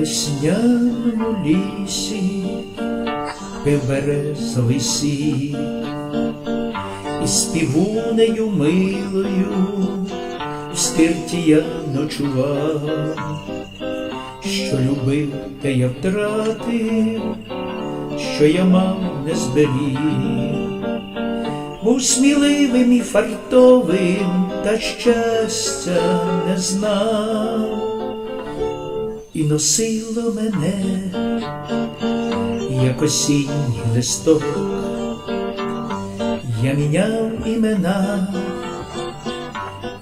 весняному лісі пив березовий сік, і співунею милою в стирті я ночував, що любив, те я втратив, що я мав не зберіг. Був сміливим і фартовим, та щастя не знав, і носило мене, як осінній листок, я міняв імена,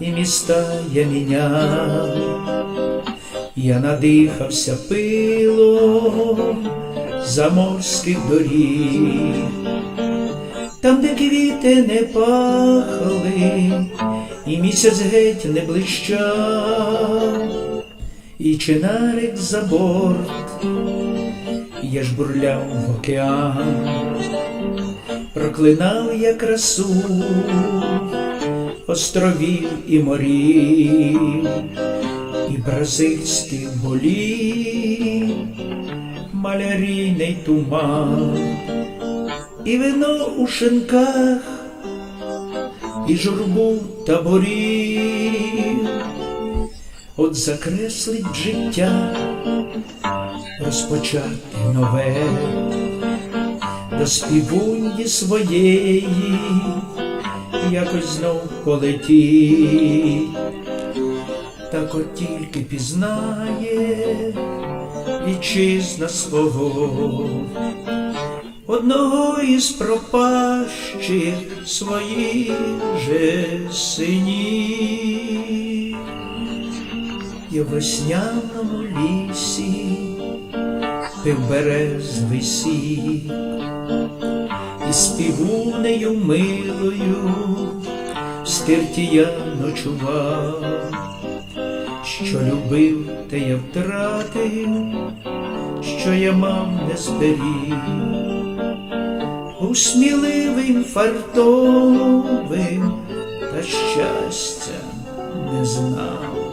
і міста я міняв, я надихався пилом заморських доріг. Там, де квіти не пахли, і місяць геть не блищав, і чинарик за борт, я ж бурляв в океан, проклинав я красу островів і морів, і бразильських болів, малярійний туман і вино у шинках, і журбу в таборі, от закреслить життя, розпочати нове, до співуньї своєї, якось знов полетіть, так от тільки пізнає вітчизна свого. Одного із пропащих своїх же синів. І в весняному лісі пив березовий сік, і співунею милою в стирті я ночував, що любив, те я втратив, що я мав не зберіг був сміливим, фартовим, та щастя не знав.